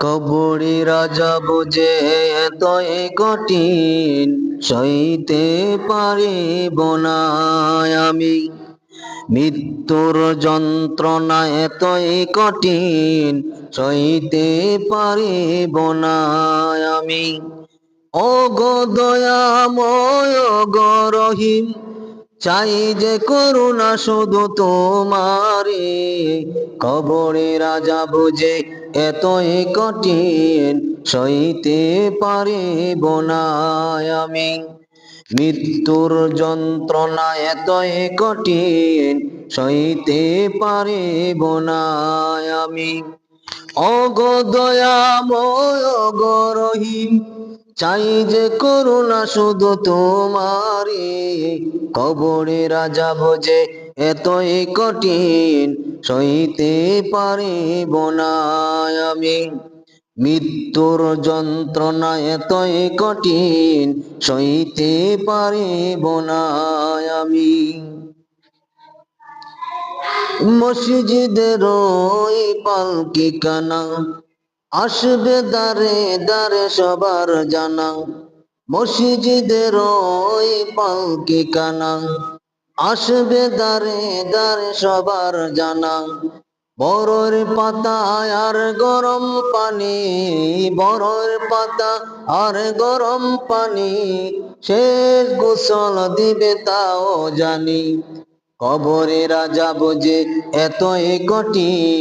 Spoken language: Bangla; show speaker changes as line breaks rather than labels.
কবরি রাজা বুঝে এতই কঠিন, সইতে পারিব না আমি। মৃত্যুর যন্ত্রণা এতই কঠিন, সইতে পারিব না আমি। ও গো দয়াময় গো চাই যে করুণা শুধু তোমারে, কবরে রাজা বুঝে এতই কঠিন, সইতে পারিব না আমি। মৃত্যুর যন্ত্রণা এতই কঠিন, সইতে পারিব না আমি। অগো দয়াময়, অগো চাই যে করুণা শুধু তোমারে কবরে রাজা বোঝে এতই কঠিন, সইতে পারিব না আমি। মৃত্যুর যন্ত্রণা এতই কঠিন, সইতে পারিব না আমি। মসজিদের ওই পালকি কানা আসবে দারে দারে সবার জানা। মসজিদের ওই পালকি কানা। আসবে দারে দারে সবার জানা। বড়র পাতা আর গরম পানি বড়র পাতা আর গরম পানি, শেষ গোসল দিবে তাও জানি। কবরে রাজা বোঝে এতই কঠিন।